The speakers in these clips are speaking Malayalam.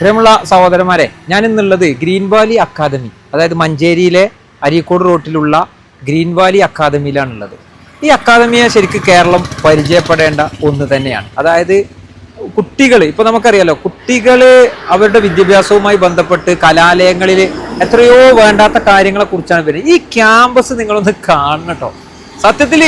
പ്രിയമുള്ള സഹോദരന്മാരെ ഞാൻ ഇന്നുള്ളത് ഗ്രീൻ വാലി അക്കാദമി അതായത് മഞ്ചേരിയിലെ അരീക്കോട് റോട്ടിലുള്ള ഗ്രീൻ വാലി അക്കാദമിയിലാണുള്ളത്. ഈ അക്കാദമിയെ ശരിക്കും കേരളം പരിചയപ്പെടേണ്ട ഒന്ന് തന്നെയാണ്. അതായത് കുട്ടികൾ ഇപ്പോൾ നമുക്കറിയാലോ കുട്ടികൾ അവരുടെ വിദ്യാഭ്യാസവുമായി ബന്ധപ്പെട്ട് കലാലയങ്ങളിൽ എത്രയോ വേണ്ടാത്ത കാര്യങ്ങളെക്കുറിച്ചാണ് വരുന്നത്. ഈ ക്യാമ്പസ് നിങ്ങളൊന്ന് കാണണം കേട്ടോ സത്യത്തിൽ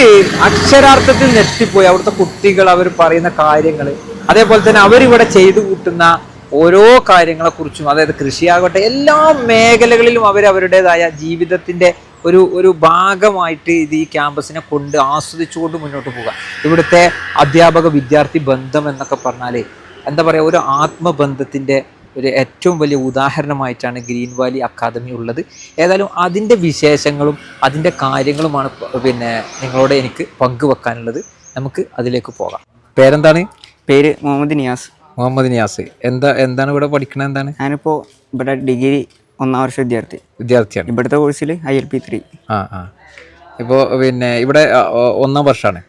അക്ഷരാർത്ഥത്തിൽ നെറ്റിപ്പോയി അവിടുത്തെ കുട്ടികൾ അവർ പറയുന്ന കാര്യങ്ങൾ അതേപോലെ തന്നെ അവരിവിടെ ചെയ്തു കൂട്ടുന്ന ഓരോ കാര്യങ്ങളെക്കുറിച്ചും അതായത് കൃഷിയാകട്ടെ എല്ലാ മേഖലകളിലും അവർ അവരുടേതായ ജീവിതത്തിന്റെ ഒരു ഒരു ഭാഗമായിട്ട് ഇത് ഈ ക്യാമ്പസിനെ കൊണ്ട് ആസ്വദിച്ചുകൊണ്ട് മുന്നോട്ട് പോകുക ഇവിടുത്തെ അധ്യാപക വിദ്യാർത്ഥി ബന്ധം എന്നൊക്കെ പറഞ്ഞാൽ എന്താ പറയുക ഒരു ആത്മബന്ധത്തിന്റെ ഒരു ഏറ്റവും വലിയ ഉദാഹരണമായിട്ടാണ് ഗ്രീൻ വാലി അക്കാദമി ഉള്ളത്. ഏതായാലും അതിന്റെ വിശേഷങ്ങളും അതിന്റെ കാര്യങ്ങളുമാണ് പിന്നെ നിങ്ങളോട് എനിക്ക് പങ്കുവെക്കാനുള്ളത്. നമുക്ക് അതിലേക്ക് പോകാം. പേരെന്താണ്? പേര് മുഹമ്മദ് നിയാസ്. മുഹമ്മദ് നിയാസ്. എന്താ എന്താണ് ഇവിടെ പഠിക്കണത് എന്താണ്? ഞാനിപ്പോൾ ഇവിടെ ഡിഗ്രി ഒന്നാം വർഷ വിദ്യാർത്ഥി. വിദ്യാർത്ഥിയാണ്. ഇവിടുത്തെ കോഴ്സിൽ ഐ എൽ പി ത്രീ ആ ആ. ഇപ്പോൾ പിന്നെ ഇവിടെ ആ, ഒ- ഒന്നാം വർഷമാണ്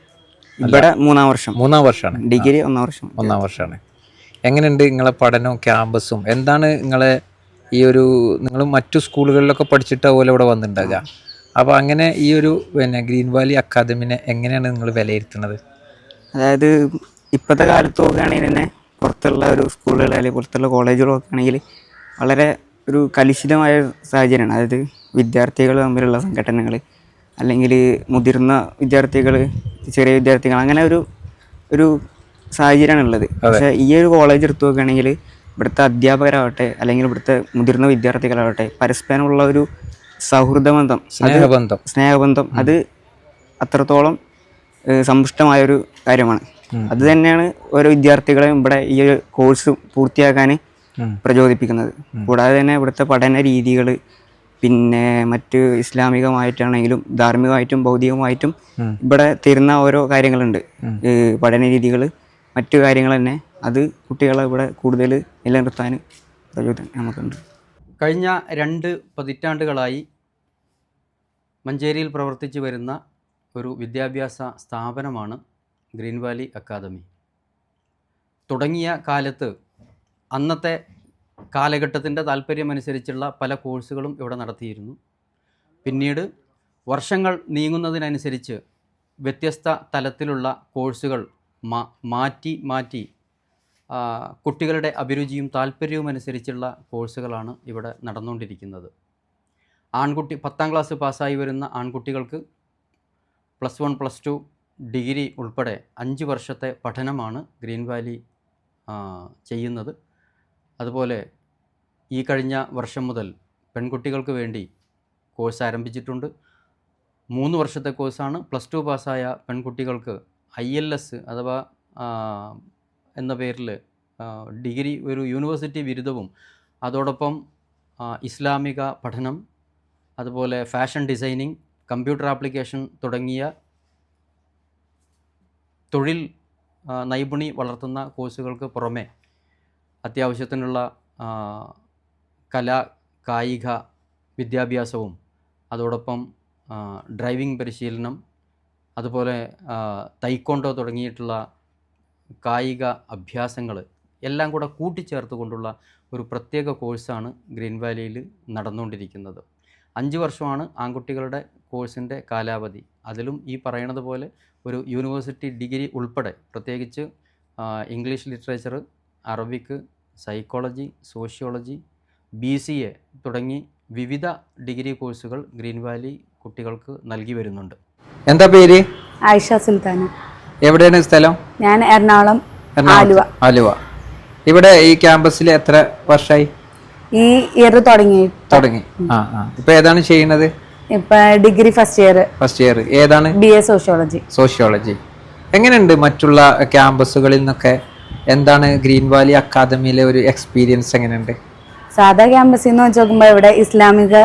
ഇവിടെ മൂന്നാം വർഷം. മൂന്നാം വർഷമാണ് ഡിഗ്രി ഒന്നാം വർഷം. ഒന്നാം വർഷമാണ് എങ്ങനെയുണ്ട് നിങ്ങളെ പഠനവും ക്യാമ്പസും? എന്താണ് നിങ്ങളെ ഈ ഒരു നിങ്ങൾ മറ്റു സ്കൂളുകളിലൊക്കെ പഠിച്ചിട്ട് പോലെ ഇവിടെ വന്നിട്ടുണ്ടാകുക അപ്പോൾ അങ്ങനെ ഈ ഒരു പിന്നെ ഗ്രീൻ വാലി അക്കാദമിനെ എങ്ങനെയാണ് നിങ്ങൾ വിലയിരുത്തുന്നത്? അതായത് ഇപ്പോഴത്തെ കാലത്ത് നോക്കുകയാണെങ്കിൽ തന്നെ പുറത്തുള്ള ഒരു സ്കൂളുകൾ അല്ലെങ്കിൽ പുറത്തുള്ള കോളേജുകളൊക്കെ ആണെങ്കിൽ വളരെ ഒരു കലുഷിതമായ സാഹചര്യമാണ്. അതായത് വിദ്യാർത്ഥികൾ തമ്മിലുള്ള സംഘടനകൾ അല്ലെങ്കിൽ മുതിർന്ന വിദ്യാർത്ഥികൾ ചെറിയ വിദ്യാർത്ഥികൾ അങ്ങനെ ഒരു ഒരു സാഹചര്യമാണ് ഉള്ളത് പക്ഷേ ഈ ഒരു കോളേജ് എടുത്തു നോക്കുകയാണെങ്കിൽ ഇവിടുത്തെ അധ്യാപകരാവട്ടെ അല്ലെങ്കിൽ ഇവിടുത്തെ മുതിർന്ന വിദ്യാർത്ഥികളാവട്ടെ പരസ്പരമുള്ള ഒരു സൗഹൃദ ബന്ധം അത് സ്നേഹബന്ധം. സ്നേഹബന്ധം അത് അത്രത്തോളം ഏഹ്, സമ്പുഷ്ടമായ ഒരു കാര്യമാണ് അത് തന്നെയാണ് ഓരോ വിദ്യാർത്ഥികളെയും ഇവിടെ ഈ ഒരു കോഴ്സ് പൂർത്തിയാക്കാൻ. പ്രചോദിപ്പിക്കുന്നത്. കൂടാതെ തന്നെ ഇവിടുത്തെ പഠന രീതികൾ പിന്നെ മറ്റ് ഇസ്ലാമികമായിട്ടാണെങ്കിലും ധാർമ്മികമായിട്ടും ഭൗതികമായിട്ടും ഇവിടെ തരുന്ന ഓരോ കാര്യങ്ങളുണ്ട്. പഠന രീതികൾ മറ്റു കാര്യങ്ങൾ തന്നെ. അത് കുട്ടികളെ ഇവിടെ കൂടുതൽ നിലനിർത്താൻ പ്രചോദനം നമുക്കുണ്ട്. കഴിഞ്ഞ രണ്ട് പതിറ്റാണ്ടുകളായി മഞ്ചേരിയിൽ പ്രവർത്തിച്ചു വരുന്ന ഒരു വിദ്യാഭ്യാസ സ്ഥാപനമാണ് ഗ്രീൻ വാലി അക്കാദമി. തുടങ്ങിയ കാലത്ത് അന്നത്തെ കാലഘട്ടത്തിന്റെ താല്പര്യമനുസരിച്ചുള്ള പല കോഴ്സുകളും ഇവിടെ നടത്തിയിരുന്നു. പിന്നീട് വർഷങ്ങൾ നീങ്ങുന്നതിനനുസരിച്ച് വ്യത്യസ്ത തലത്തിലുള്ള കോഴ്സുകൾ മാറ്റി മാറ്റി കുട്ടികളുടെ അഭിരുചിയും താല്പര്യവും അനുസരിച്ചുള്ള കോഴ്സുകളാണ് ഇവിടെ നടന്നുകൊണ്ടിരിക്കുന്നത്. ആൺകുട്ടി പത്താം ക്ലാസ് പാസ്സായി വരുന്ന ആൺകുട്ടികൾക്ക് plus one plus two degree ഉൾപ്പെടെ അഞ്ച് വർഷത്തെ പഠനമാണ് ഗ്രീൻ വാലി ചെയ്യുന്നത്. അതുപോലെ ഈ കഴിഞ്ഞ വർഷം മുതൽ പെൺകുട്ടികൾക്ക് വേണ്ടി കോഴ്സ് ആരംഭിച്ചിട്ടുണ്ട്. മൂന്ന് വർഷത്തെ കോഴ്സാണ്. പ്ലസ് ടു പാസ്സായ പെൺകുട്ടികൾക്ക് ഐ എൽ എസ് അഥവാ എന്ന പേരിൽ ഡിഗ്രി ഒരു യൂണിവേഴ്സിറ്റി ബിരുദവും അതോടൊപ്പം ഇസ്ലാമിക പഠനം അതുപോലെ ഫാഷൻ ഡിസൈനിങ് കമ്പ്യൂട്ടർ ആപ്ലിക്കേഷൻ തുടങ്ങിയ തൊഴിൽ നൈപുണി വളർത്തുന്ന കോഴ്സുകൾക്ക് പുറമെ അത്യാവശ്യത്തിനുള്ള കല കായിക വിദ്യാഭ്യാസവും അതോടൊപ്പം ഡ്രൈവിംഗ് പരിശീലനം അതുപോലെ തൈക്കോണ്ടോ തുടങ്ങിയിട്ടുള്ള കായിക അഭ്യാസങ്ങൾ എല്ലാം കൂടെ കൂട്ടിച്ചേർത്തുകൊണ്ടുള്ള ഒരു പ്രത്യേക കോഴ്സാണ് ഗ്രീൻ വാലിയിൽ നടന്നുകൊണ്ടിരിക്കുന്നത്. അഞ്ച് വർഷമാണ് ആൺകുട്ടികളുടെ കോഴ്സിന്റെ കാലാവധി. അതിലും ഈ പറയണത് പോലെ ഒരു യൂണിവേഴ്സിറ്റി ഡിഗ്രി ഉൾപ്പെടെ പ്രത്യേകിച്ച് English literature Arabic psychology sociology B C A തുടങ്ങി വിവിധ ഡിഗ്രി കോഴ്സുകൾ ഗ്രീൻ വാലി കുട്ടികൾക്ക് നൽകി വരുന്നുണ്ട്. എന്താ പേര്? ആയിഷ സുൽത്താന. എവിടെയാണ് സ്ഥലം? ഞാൻ എറണാകുളം ആലുവ. ആലുവ. ഇവിടെ ഈ ക്യാമ്പസിൽ എത്ര വർഷമായി ഈ ഇയർ തുടങ്ങി തുടങ്ങി. ആ ആ. ഇപ്പൊ ഏതാണ് ചെയ്യുന്നത്? ഇപ്പൊ degree first year first year ഏതാണ്? ബി എ സോഷ്യോളജി സോഷ്യോളജി എങ്ങനെയുണ്ട് മറ്റുള്ള ക്യാമ്പസുകളിൽ നിന്നൊക്കെ? എന്താണ് ഗ്രീൻ വാലി അക്കാദമിയിലെ ഒരു എക്സ്പീരിയൻസ് എങ്ങനെയുണ്ട്? സാധാ ക്യാമ്പസിൽ നിന്ന് വെച്ച് നോക്കുമ്പോൾ ഇവിടെ ഇസ്ലാമിക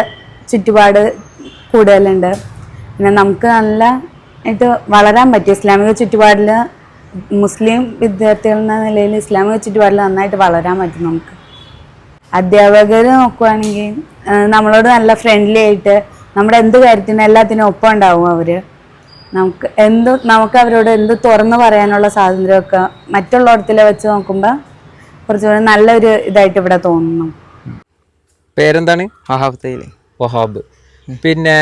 ചുറ്റുപാട് കൂടുതലുണ്ട്. പിന്നെ നമുക്ക് നല്ല ഇത് വളരാൻ പറ്റും ഇസ്ലാമിക ചുറ്റുപാടിൽ മുസ്ലിം വിദ്യാർത്ഥികൾ എന്ന നിലയിൽ ഇസ്ലാമിക ചുറ്റുപാടിൽ നന്നായിട്ട് വളരാൻ പറ്റും നമുക്ക്. അധ്യാപകർ നോക്കുവാണെങ്കിൽ നമ്മളോട് നല്ല ഫ്രണ്ട്ലി ആയിട്ട് നമ്മുടെ എന്ത് കാര്യത്തിനും എല്ലാത്തിനും ഒപ്പം ഉണ്ടാവും അവർ നമുക്ക് എന്ത് നമുക്ക് അവരോട് എന്ത് തുറന്നു പറയാനുള്ള സ്വാതന്ത്ര്യമൊക്കെ മറ്റുള്ളിടത്തിൽ വെച്ച് നോക്കുമ്പോൾ കുറച്ചുകൂടി നല്ലൊരു ഇതായിട്ട് ഇവിടെ തോന്നുന്നു. പേരെന്താണ്? മഹാബ്ദയിൽ വഹാബ്. പിന്നെ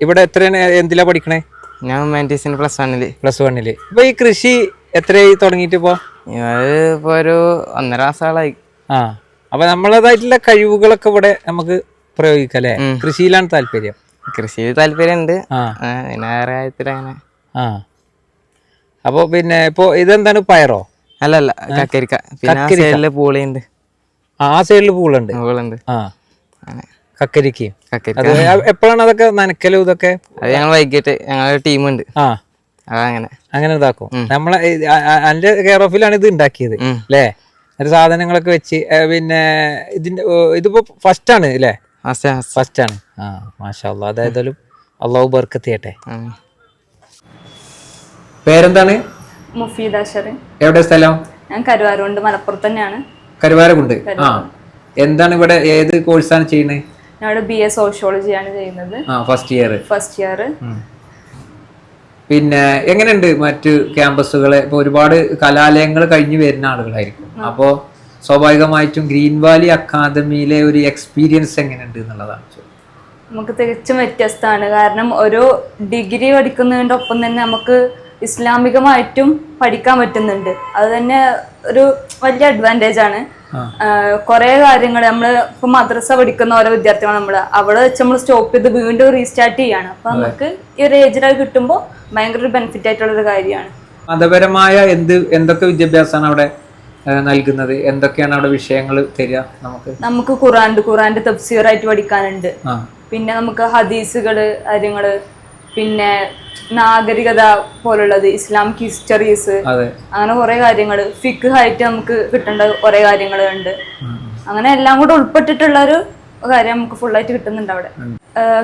ഇവിടെ എത്രയാണ് എന്തിലാ പഠിക്കണേ? ഞാൻ ഹ്യൂമാനിറ്റീസിന് പ്ലസ് വണ്ണിൽ പ്ലസ് വണ്ണിൽ ഇപ്പൊ ഈ കൃഷി എത്രയായി തുടങ്ങിയിട്ട് ഇപ്പോ? അത് ഇപ്പോൾ ഒരു ഒന്നര മാസമായി ആ. അപ്പൊ നമ്മളതായിട്ടുള്ള കഴിവുകളൊക്കെ ഇവിടെ നമുക്ക് പ്രയോഗിക്കാം അല്ലെ? കൃഷിയിലാണ് താല്പര്യം. കൃഷിയിൽ താല്പര്യമുണ്ട്. കാര്യത്തിൽ അങ്ങനെ. ആ. അപ്പൊ പിന്നെ ഇപ്പൊ ഇതെന്താണ് പയറോ? അല്ല അല്ല കക്കരിക്ക. പിന്നെ ആ സൈഡിൽ പൂളിയുണ്ട്. ആ സൈഡിൽ പൂളുണ്ട്? പൂളുണ്ട്. ആ. കക്കരിക്കയും. എപ്പോഴാണ് അതൊക്കെ നനക്കലും ഇതൊക്കെ? അത് ഞങ്ങൾ വൈകിട്ട് ഞങ്ങളുടെ ടീമുണ്ട്. ആ. അങ്ങനെ അങ്ങനെ ഇതാക്കും. നമ്മളെ കെയർ ഓഫിലാണ് ഇത് ഉണ്ടാക്കിയത്. അല്ലേ? ഒരു സാധനങ്ങളൊക്കെ വെച്ച് പിന്നെ ഇതിന്റെ ഇതിപ്പോ ഫസ്റ്റ് ആണ് അല്ലേ ഫസ്റ്റ് ആണ്. ആ മാഷാ അതായതായാലും അള്ളാഹു ബർക്കത്ത് ചെയ്യട്ടെ പേരെന്താണ്? മുഫീദ അഷറിൻ എവിടെ സ്ഥലം? ഞാൻ കരുവാരുണ്ട്. മലപ്പുറത്ത് തന്നെയാണ്. കരുവാരകുണ്ട്. ആ. എന്താണ് ഇവിടെ ഏത് കോഴ്സാണ് ചെയ്യുന്നത്? ഞാൻ ഇവിടെ ബി എ സോഷ്യോളജിയാണ് ചെയ്യുന്നത്. ആ ഫസ്റ്റ് ഇയർ ഫസ്റ്റ് ഇയർ പിന്നെ എങ്ങനെയുണ്ട് മറ്റ് ക്യാമ്പസുകളെ? ഇപ്പൊ ഒരുപാട് കലാലയങ്ങൾ കഴിഞ്ഞു വരുന്ന ആളുകളായിരിക്കും. അപ്പോൾ സ്വാഭാവികമായിട്ടും ഗ്രീൻ വാലി അക്കാദമിയിലെ ഒരു എക്സ്പീരിയൻസ് എങ്ങനെയുണ്ട് എന്നുള്ളതാണ് നമുക്ക് തികച്ചും വ്യത്യസ്തമാണ്. കാരണം ഒരു ഡിഗ്രി പഠിക്കുന്നതിന്റെ ഒപ്പം തന്നെ നമുക്ക് ഇസ്ലാമികമായിട്ടും പഠിക്കാൻ പറ്റുന്നുണ്ട്. അത് തന്നെ ഒരു വലിയ അഡ്വാന്റേജ് ആണ്. കുറെ കാര്യങ്ങൾ നമ്മൾ ഇപ്പൊ മദ്രസ പഠിക്കുന്ന ഓരോ വിദ്യാർത്ഥികൾ നമ്മൾ അവിടെ വെച്ച് നമ്മൾ സ്റ്റോപ്പ് ചെയ്ത് വീണ്ടും റീസ്റ്റാർട്ട് ചെയ്യാണ്. അപ്പൊ നമുക്ക് ഈ ഒരു ഏജിലൊക്കെ കിട്ടുമ്പോൾ ഭയങ്കര ഒരു ബെനിഫിറ്റ് ആയിട്ടുള്ള ഒരു കാര്യമാണ്. മതപരമായ എന്ത് എന്തൊക്കെ വിദ്യാഭ്യാസമാണ് അവിടെ നൽകുന്നത്? എന്തൊക്കെയാണ് അവിടെ വിഷയങ്ങൾ തരിക നമുക്ക്? നമുക്ക് ഖുറാൻഡ് ഖുറാന്റെ തഫ്സീറായിട്ട് പഠിക്കാനുണ്ട്. പിന്നെ നമുക്ക് ഹദീസുകൾ കാര്യങ്ങൾ പിന്നെ നാഗരികത പോലുള്ളത് ഇസ്ലാമിക് ഹിസ്റ്ററീസ് അങ്ങനെ കുറെ കാര്യങ്ങൾ ഫിക്ക് ആയിട്ട് നമുക്ക് കിട്ടേണ്ട കുറെ കാര്യങ്ങൾ ഉണ്ട് അങ്ങനെ എല്ലാം കൂടെ ഉൾപ്പെട്ടിട്ടുള്ള ഒരു കാര്യം നമുക്ക് ഫുള്ളായിട്ട് കിട്ടുന്നുണ്ട് അവിടെ.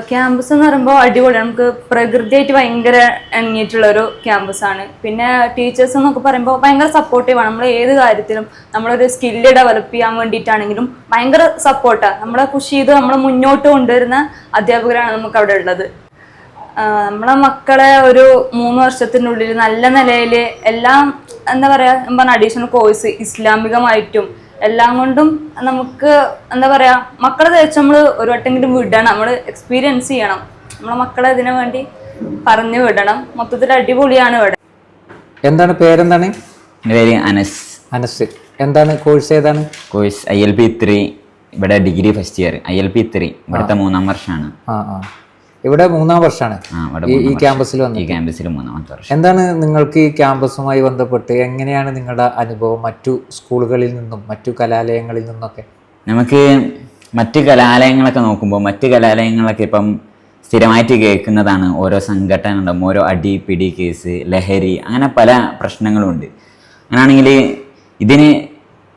ക്യാമ്പസ് എന്ന് പറയുമ്പോൾ അടിപൊളിയാണ് നമുക്ക് പ്രകൃതിയായിട്ട് ഭയങ്കര ഇണങ്ങിയിട്ടുള്ള ഒരു ക്യാമ്പസ് ആണ്. പിന്നെ ടീച്ചേഴ്സ് എന്നൊക്കെ പറയുമ്പോൾ ഭയങ്കര സപ്പോർട്ടീവാണ് നമ്മൾ ഏത് കാര്യത്തിലും നമ്മളൊരു സ്കില്ല് ഡെവലപ്പ് ചെയ്യാൻ വേണ്ടിയിട്ടാണെങ്കിലും ഭയങ്കര സപ്പോർട്ടാണ് നമ്മളെ കൃഷി ചെയ്ത് നമ്മൾ മുന്നോട്ട് കൊണ്ടുവരുന്ന അധ്യാപകരാണ് നമുക്ക് അവിടെ ഉള്ളത്. നമ്മളെ മക്കളെ ഒരു മൂന്ന് വർഷത്തിനുള്ളിൽ നല്ല നിലയിൽ എല്ലാം എന്താ പറയുക പറഞ്ഞ അഡീഷണൽ കോഴ്സ് ഇസ്ലാമികമായിട്ടും എല്ലാം കൊണ്ടും നമുക്ക് എന്താ പറയാ മക്കളെ തേച്ച് നമ്മൾ ഒരു വട്ടെങ്കിലും വിടണം. നമ്മൾ എക്സ്പീരിയൻസ് ചെയ്യണം. നമ്മളെ മക്കളെ ഇതിനു വേണ്ടി പറഞ്ഞു വിടണം. മൊത്തത്തിൽ അടിപൊളിയാണ് ഇവിടെ. എന്താണ് പേരെന്താണ്? എന്റെ പേര് അനസ്. അനസ്. എന്താണ് കോഴ്സ് ഏതാണ്? Course I L P three ഇവിടെ degree first year I L P three ഇവിടുത്തെ മൂന്നാം വർഷമാണ് ആ ആ. ഇവിടെ മൂന്നാം വർഷമാണ് ഈ- ക്യാമ്പസിൽ വന്നത് ഈ ക്യാമ്പസിൽ മൂന്നാം വർഷം. എന്താണ് നിങ്ങൾക്ക് ഈ ക്യാമ്പസുമായി ബന്ധപ്പെട്ട് എങ്ങനെയാണ് നിങ്ങളുടെ അനുഭവം? മറ്റു സ്കൂളുകളിൽ നിന്നും മറ്റു കലാലയങ്ങളിൽ നിന്നൊക്കെ? നമുക്ക് മറ്റ് കലാലയങ്ങളൊക്കെ നോക്കുമ്പോൾ മറ്റ് കലാലയങ്ങളൊക്കെ ഇപ്പം സ്ഥിരമായിട്ട് കേൾക്കുന്നതാണ്. ഓരോ സംഘടന ഉണ്ടാകും ഓരോ അടി പിടി കേസ് ലഹരി അങ്ങനെ പല പ്രശ്നങ്ങളുമുണ്ട്. അങ്ങനെയാണെങ്കിൽ ഇതിന്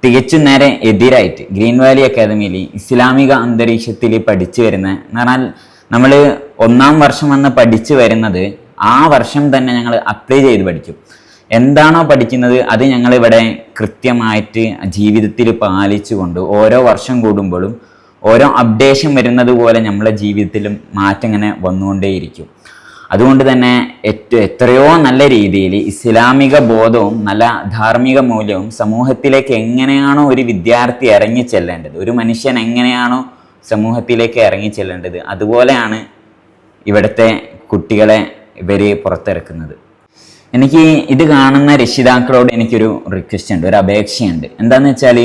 തികച്ചും നേരെ എതിരായിട്ട് ഗ്രീൻ വാലി അക്കാദമിയിൽ ഇസ്ലാമിക അന്തരീക്ഷത്തിൽ പഠിച്ചു വരുന്ന എന്ന് പറഞ്ഞാൽ നമ്മൾ ഒന്നാം വർഷം വന്ന് പഠിച്ചു വരുന്നത് ആ വർഷം തന്നെ ഞങ്ങൾ അപ്ലൈ ചെയ്ത് പഠിക്കും എന്താണോ പഠിക്കുന്നത് അത് ഞങ്ങളിവിടെ കൃത്യമായിട്ട് ജീവിതത്തിൽ പാലിച്ചുകൊണ്ട് ഓരോ വർഷം കൂടുമ്പോഴും ഓരോ അപ്ഡേഷൻ വരുന്നത് പോലെ നമ്മളെ ജീവിതത്തിലും മാറ്റം ഇങ്ങനെ വന്നുകൊണ്ടേയിരിക്കും. അതുകൊണ്ട് തന്നെ ഏറ്റവും എത്രയോ നല്ല രീതിയിൽ ഇസ്ലാമിക ബോധവും നല്ല ധാർമ്മിക മൂല്യവും സമൂഹത്തിലേക്ക് എങ്ങനെയാണോ ഒരു വിദ്യാർത്ഥി ഇറങ്ങി ചെല്ലേണ്ടത് ഒരു മനുഷ്യൻ എങ്ങനെയാണോ സമൂഹത്തിലേക്ക് ഇറങ്ങി ചെല്ലേണ്ടത് അതുപോലെയാണ് ഇവിടുത്തെ കുട്ടികളെ ഇവർ പുറത്തിറക്കുന്നത്. എനിക്ക് ഇത് കാണുന്ന രക്ഷിതാക്കളോട് എനിക്കൊരു റിക്വസ്റ്റ് ഉണ്ട് ഒരു അപേക്ഷയുണ്ട്. എന്താണെന്ന് വെച്ചാൽ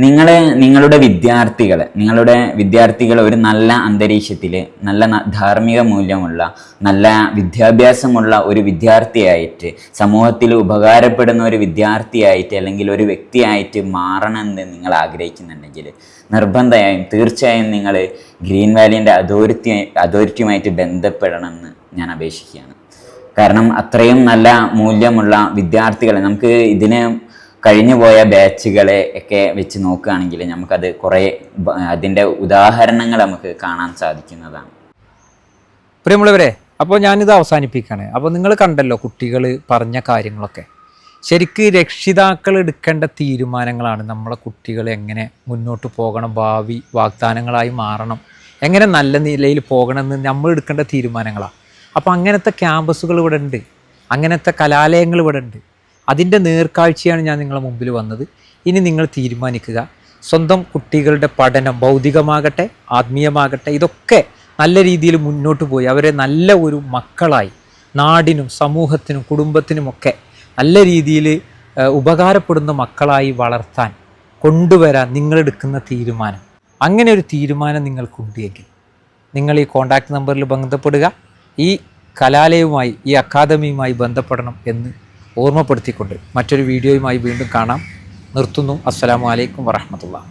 നിങ്ങൾ നിങ്ങളുടെ വിദ്യാർത്ഥികളെ നിങ്ങളുടെ വിദ്യാർത്ഥികളെ ഒരു നല്ല അന്തരീക്ഷത്തിൽ നല്ല ധാർമ്മിക മൂല്യമുള്ള നല്ല വിദ്യാഭ്യാസമുള്ള ഒരു വിദ്യാർത്ഥിയായിട്ട് സമൂഹത്തിൽ ഉപകാരപ്പെടുന്ന ഒരു വിദ്യാർത്ഥിയായിട്ട് അല്ലെങ്കിൽ ഒരു വ്യക്തിയായിട്ട് മാറണമെന്ന് നിങ്ങൾ ആഗ്രഹിക്കുന്നുണ്ടെങ്കിൽ നിർബന്ധമായും തീർച്ചയായും നിങ്ങൾ ഗ്രീൻ വാലിന്റെ അതോറിറ്റി അതോറിറ്റിയുമായിട്ട് ബന്ധപ്പെടണമെന്ന് ഞാൻ അപേക്ഷിക്കുകയാണ്. കാരണം അത്രയും നല്ല മൂല്യമുള്ള വിദ്യാർത്ഥികളെ നമുക്ക് ഇതിന് കഴിഞ്ഞു പോയ ബാച്ചുകളെ ഒക്കെ വെച്ച് നോക്കുകയാണെങ്കിൽ നമുക്കത് കുറേ അതിന്റെ ഉദാഹരണങ്ങൾ നമുക്ക് കാണാൻ സാധിക്കുന്നതാണ്. പ്രിയമുള്ളവരെ അപ്പോൾ ഞാനിത് അവസാനിപ്പിക്കുകയാണ്. അപ്പോൾ നിങ്ങൾ കണ്ടല്ലോ കുട്ടികൾ പറഞ്ഞ കാര്യങ്ങളൊക്കെ. ശരിക്ക് രക്ഷിതാക്കൾ എടുക്കേണ്ട തീരുമാനങ്ങളാണ് നമ്മളെ കുട്ടികൾ എങ്ങനെ മുന്നോട്ട് പോകണം ഭാവി വാഗ്ദാനങ്ങളായി മാറണം എങ്ങനെ നല്ല നിലയിൽ പോകണമെന്ന് നമ്മൾ എടുക്കേണ്ട തീരുമാനങ്ങളാണ്. അപ്പോൾ അങ്ങനത്തെ ക്യാമ്പസുകൾ ഇവിടെ ഉണ്ട്. അങ്ങനത്തെ കലാലയങ്ങൾ ഇവിടെ ഉണ്ട്. അതിന്റെ നേർക്കാഴ്ചയാണ് ഞാൻ നിങ്ങളുടെ മുമ്പിൽ വന്നത്. ഇനി നിങ്ങൾ തീരുമാനിക്കുക. സ്വന്തം കുട്ടികളുടെ പഠനം ഭൗതികമാകട്ടെ ആത്മീയമാകട്ടെ ഇതൊക്കെ നല്ല രീതിയിൽ മുന്നോട്ട് പോയി. അവരെ നല്ല ഒരു മക്കളായി നാടിനും സമൂഹത്തിനും കുടുംബത്തിനുമൊക്കെ നല്ല രീതിയിൽ ഉപകാരപ്പെടുന്ന മക്കളായി വളർത്താൻ കൊണ്ടുവരാൻ നിങ്ങളെടുക്കുന്ന തീരുമാനം. അങ്ങനെ ഒരു തീരുമാനം നിങ്ങൾക്കുണ്ട് എങ്കിൽ നിങ്ങൾ ഈ കോൺടാക്റ്റ് നമ്പറിൽ ബന്ധപ്പെടുക. ഈ കലാലയവുമായി ഈ അക്കാദമിയുമായി ബന്ധപ്പെടണം എന്ന് ഓർമ്മപ്പെടുത്തിക്കൊണ്ട് മറ്റൊരു വീഡിയോയുമായി വീണ്ടും കാണാം. നിർത്തുന്നു. അസ്സലാമു അലൈക്കും വറഹമത്തുള്ള